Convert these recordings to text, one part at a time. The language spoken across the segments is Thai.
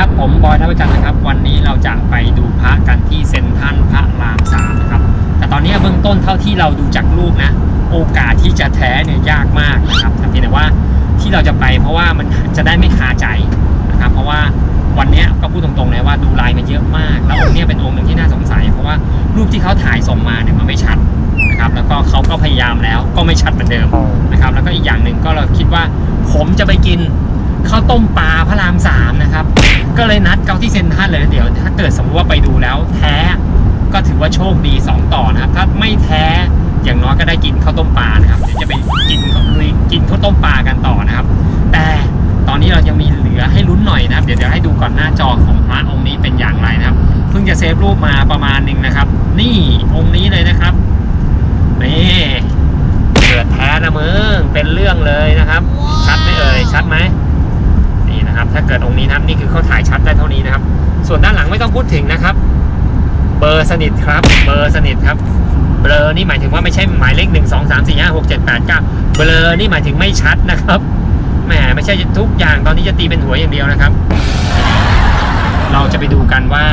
ครับ ผมบอยท่าประจันทร์นะครับ วันนี้เราจะไปดูพระกันที่เซ็นทรัลพระรามสามนะครับ แต่ตอนนี้เบื้องต้นเท่าที่เราดูจากรูปนะ โอกาสที่จะแท้เนี่ยยากมากนะครับแต่เพียงแต่ว่าที่เราจะไปเพราะว่ามันจะได้ไม่คาใจนะครับ เพราะว่าวันนี้ก็พูดตรงๆเลยว่าดูลายมันเยอะมาก แล้วองค์นี้เป็นองค์หนึ่งที่น่าสงสัย เพราะว่ารูปที่เขาถ่ายส่งมาเนี่ยมันไม่ชัดนะครับ แล้วก็เขาก็พยายามแล้วก็ไม่ชัดเหมือนเดิมนะครับ แล้วก็อีกอย่างหนึ่งก็เราคิดว่าผมจะไปกิน ข้าวต้มปลาพระรามสามนะครับ ก็เลยนัดเขาที่เซ็นทรัลเลยเดี๋ยว ถ้าเกิดสมมติว่าไปดูแล้วแท้ก็ถือว่าโชคดี 2 ต่อนะครับ ถ้าไม่แท้อย่างน้อยก็ได้กินข้าวต้มปลานะครับ เดี๋ยวจะไปกินกินข้าวต้มปลากันต่อนะครับ แต่ตอนนี้เรายังมีเหลือให้ลุ้นหน่อยนะครับ เดี๋ยวเดี๋ยวให้ดูก่อนหน้าจอของพระองค์นี้เป็นอย่างไรนะครับ เพิ่งจะเซฟรูปมาประมาณหนึ่งนะครับ นี่องค์นี้เลยนะครับนี่เกิดแท้นะมึงเป็นเรื่องเลยนะครับ ชัดไหมเอ่ยชัดไหม นะครับ ถ้าเกิดองค์นี้นะครับนี่คือเขาถ่ายชัดได้เท่านี้นะครับ ส่วนด้านหลังไม่ต้องพูดถึงนะครับ เบอร์สนิทครับ เบอร์สนิทครับเบลอนี่หมายถึงว่าไม่ใช่หมายเลขหนึ่งสองสามสี่ห้าหกเจ็ดแปดเก้าเบลอนี่หมายถึงไม่ชัดนะครับแหมไม่ใช่ทุกอย่างตอนนี้จะตีเป็นหัวอย่างเดียวนะครับ เราจะไปดูกันว่า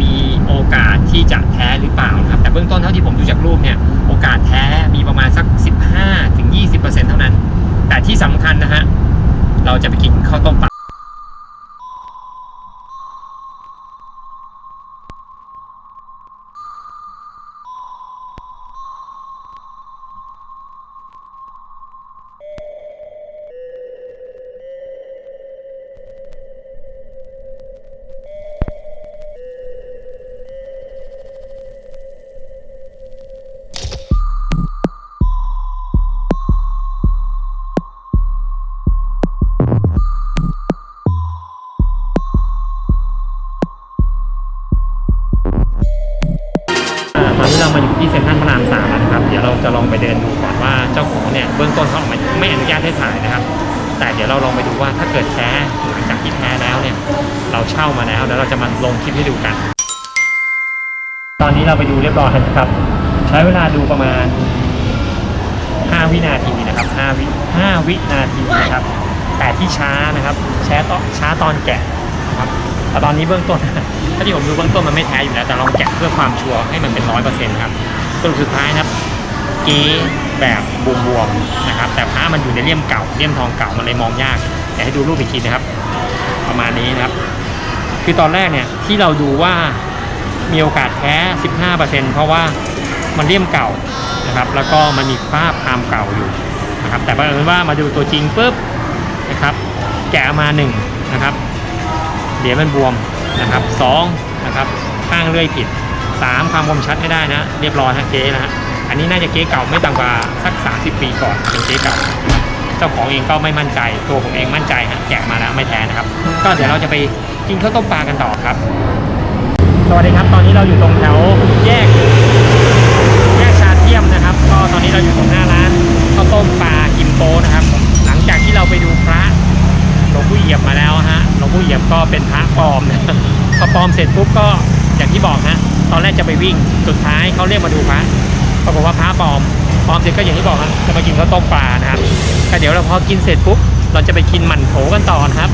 มีโอกาสที่จะแท้หรือเปล่านะครับ แต่เบื้องต้นเท่าที่ผมดูจากรูปเนี่ย โอกาสแท้มีประมาณสัก 15ถึง20%เท่านั้น แต่ที่สำคัญนะฮะ เราจะไปกินข้าวต้มปลา จะลองไปเดินดูก่อนว่าเจ้าของเนี่ยเบื้องต้นเขาออกมาไม่อนุญาตให้ถ่ายนะครับ แต่เดี๋ยวเราลองไปดูว่าถ้าเกิดแท้หลังจากที่แท้แล้วเนี่ยเราเช่ามาแล้วแล้วเราจะมาลงคลิปให้ดูกัน ตอนนี้เราไปดูเรียบร้อยแล้วนะครับ ใช้เวลาดูประมาณ 5 วินาทีนะครับ5วิ5วินาทีนะครับ แต่ที่ช้านะครับช้าตอนช้าตอนแกะนะครับแต่ตอนนี้เบื้องต้นถ้าที่ผมดูเบื้องต้นมันไม่แท้อยู่แล้วแต่ลองแกะเพื่อความชัวร์ให้มันเป็นร้อยเปอร์เซ็นต์ครับสรุปสุดท้ายนะครับ ก๊แบบบวมๆนะครับ แต่ผ้ามันอยู่ในเลี่ยมเก่าเลี่ยมทองเก่ามันเลยมองยากเดี๋ยวให้ดูรูปอีกทีนะครับ ประมาณนี้นะครับ คือตอนแรกเนี่ยที่เราดูว่ามีโอกาสแท้15%เพราะว่ามันเลี่ยมเก่านะครับ แล้วก็มันมีภาพพามเก่าอยู่นะครับ แต่บังเอิญว่ามาดูตัวจริงปุ๊บนะครับ แกะมาหนึ่งนะครับเดี๋ยวมันบวมนะครับสองนะครับข้างเลื่อยผิดสามความคมชัดไม่ได้นะ เรียบร้อยฮะเก๊นะฮะ อันนี้น่าจะเก๊เก่าไม่ต่ำกว่าสัก 30 ปีก่อนเป็นเก๊เก่า เจ้าของเองก็ไม่มั่นใจ ตัวผมเองมั่นใจฮะแกะมาแล้วไม่แท้นะครับ ก็เดี๋ยวเราจะไปกินข้าวต้มปลากันต่อครับ สวัสดีครับ ตอนนี้เราอยู่ตรงแถวแยกแยกชาเทียมนะครับ ก็ตอนนี้เราอยู่ตรงหน้าร้านข้าวต้มปลากิมโปนะครับ หลังจากที่เราไปดูพระหลวงปู่เหยียบมาแล้วฮะหลวงปู่เหยียบก็เป็นพระปลอมนะพอปลอมเสร็จปุ๊บก็อย่างที่บอกฮะตอนแรกจะไปวิ่งสุดท้ายเขาเรียกมาดูพระ ปรากฏว่าพระปลอมปลอมเสร็จก็อย่างที่บอกครับจะมากินข้าวต้มปลานะครับก็เดี๋ยวเราพอกินเสร็จปุ๊บเราจะไปกินหมั่นโถกันต่อนะครับ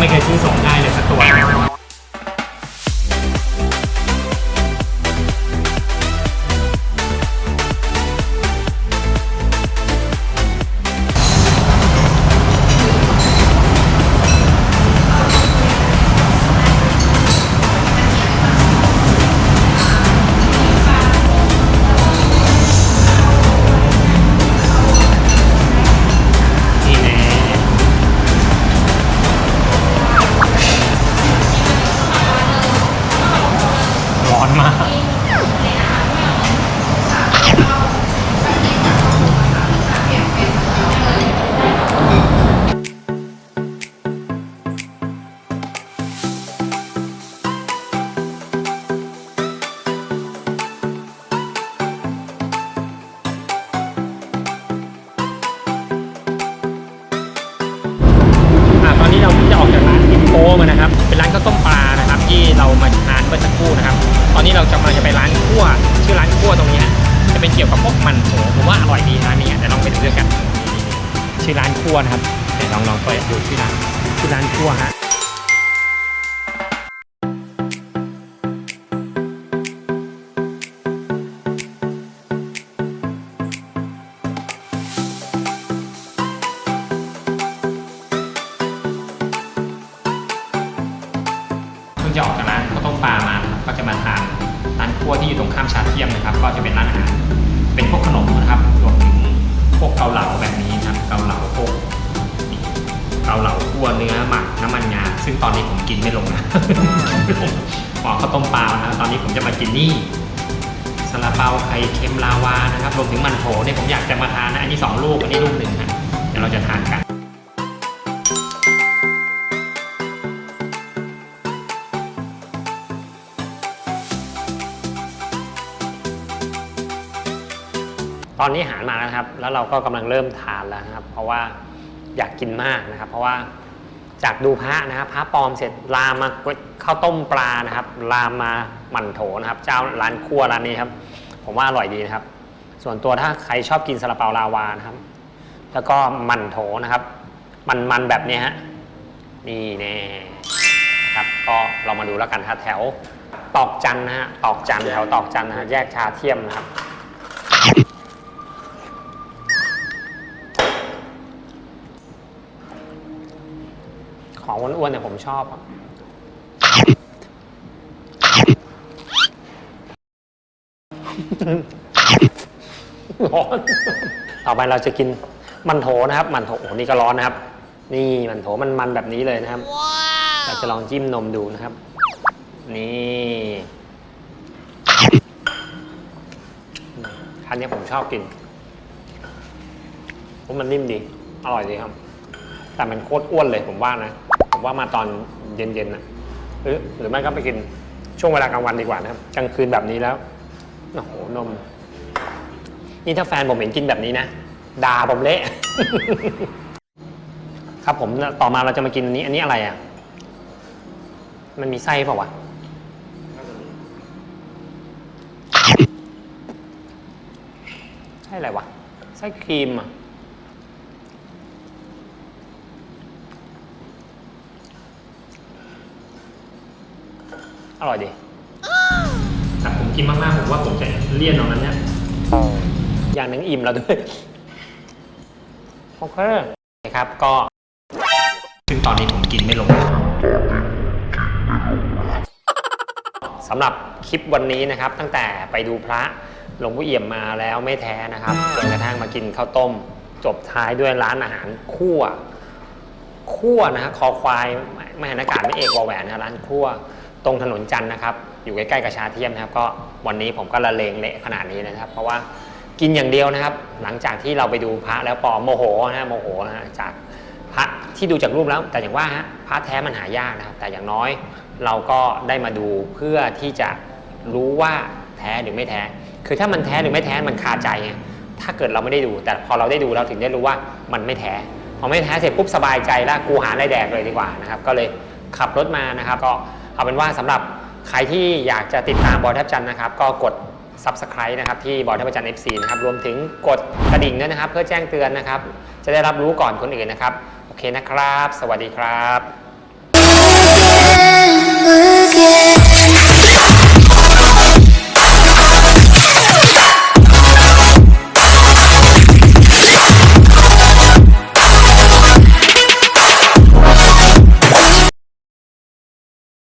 ไม่เคยซื้อส่งได้เลยสักตัว เรามาทานเมื่อสักครู่นะครับ ตอนนี้เราจะมาจะไปร้านคั่วชื่อร้านคั่วตรงนี้จะเป็นเกี่ยวกับพวกมันโถผมว่าอร่อยดีร้านนี้เดี๋ยวลองไปดูด้วยกัน ชื่อร้านคั่วนะครับเดี๋ยวลองลองเปิดดูชื่อร้านชื่อร้านคั่วฮะ เพิ่จะออกจากร้านข้าวต้มปลามานะครับก็จะมาทานร้านคั่วที่อยู่ตรงข้ามชาเทียมนะครับ ก็จะเป็นร้านอาหารเป็นพวกขนมนะครับรวมถึงพวกเกาเหลาแบบนี้นะครับเกาเหลาพวกเกาเหลาคั่วเนื้อหมักน้ำมันงาซึ่งตอนนี้ผมกินไม่ลงนะหมอข้าวต้มปลานะตอนนี้ผมจะมากินนี่ซาลาเปาไข่เค็มลาวานะครับรวมถึงมันโถเนี่ยผมอยากจะมาทานนะอันนี้สองลูกอันนี้ลูกหนึ่งนะเดี๋ยวเราจะทานกัน ตอนนี้หารมาแล้วครับ แล้วเราก็กำลังเริ่มทานแล้วครับ เพราะว่าอยากกินมากนะครับ เพราะว่าจากดูพระนะครับพระปลอมเสร็จลามมาข้าวต้มปลานะครับ ลามมาหมั่นโถนะครับ เจ้าร้านครัวร้านนี้ครับ ผมว่าอร่อยดีนะครับ ส่วนตัวถ้าใครชอบกินซาลาเปาลาวานะครับ แล้วก็หมั่นโถนะครับ มันมันๆแบบนี้ฮะนี่แน่นะครับก็เรามาดูแล้วกันครับแถวตอกจันนะฮะตอกจันแถวตอกจันนะฮะแยกชาเทียมนะครับ ของอ้วนๆเนี่ยผมชอบอะร้อนต่อไปเราจะกินมันโถนะครับ มันโถโอ้โหนี่ก็ร้อนนะครับ นี่มันโถมันมันแบบนี้เลยนะครับเราจะลองจิ้มนมดูนะครับ นี่อันนี้ผมชอบกินเพราะมันนิ่มดี อร่อยดีครับ แต่มันโคตรอ้วนเลยผมว่านะ ผมว่ามาตอนเย็นๆนะหรือหรือไม่ก็ไปกินช่วงเวลากลางวันดีกว่านะครับกลางคืนแบบนี้แล้วโอ้โหนมนี่ถ้าแฟนผมเห็นกินแบบนี้นะด่าผมเละ ครับผมต่อมาเราจะมากินอันนี้ อันนี้อะไรอะ มันมีไส้เปล่าวะใช่อะไรวะไส้ครีมอะ อร่อยดีแต่ผมกินมากๆผมว่าผมจะเลี่ยนเอานั้นเนี่ย อย่างหนึ่งอิ่มแล้วด้วย โอเคครับ ก็ ซึ่งตอนนี้ผมกินไม่ลงสำหรับคลิปวันนี้นะครับ ตั้งแต่ไปดูพระหลวงพ่อเอี่ยมมาแล้วไม่แท้นะครับจนกระทั่งมากินข้าวต้ม จบท้ายด้วยร้านอาหารคั่วคั่วนะฮะคอควายมหานากาศไม่เอกวอแหวนนะร้านคั่ว ตรงถนนจันทร์นะครับ อยู่ใกล้ๆกับชาเทียมนะครับ ก็วันนี้ผมก็ละเลงเละขนาดนี้นะครับ เพราะว่ากินอย่างเดียวนะครับ หลังจากที่เราไปดูพระแล้วปอโมโหนะโมโหนะฮะจากพระที่ดูจากรูปแล้ว แต่อย่างว่าฮะพระแท้มันหายากนะครับ แต่อย่างน้อยเราก็ได้มาดูเพื่อที่จะรู้ว่าแท้หรือไม่แท้ คือถ้ามันแท้หรือไม่แท้มันคาใจไงถ้าเกิดเราไม่ได้ดู แต่พอเราได้ดูเราถึงได้รู้ว่ามันไม่แท้พอไม่แท้เสร็จปุ๊บสบายใจแล้วกูหาอะไรแดกเลยดีกว่านะครับ ก็เลยขับรถมานะครับก็ เอาเป็นว่าสำหรับใครที่อยากจะติดตามบอลแทบจันนะครับ ก็กด subscribe นะครับที่บอลแทบจัน FC นะครับรวมถึงกดกระดิ่งด้วยนะครับ เพื่อแจ้งเตือนนะครับ จะได้รับรู้ก่อนคนอื่นนะครับ โอเคนะครับ สวัสดีครับ again.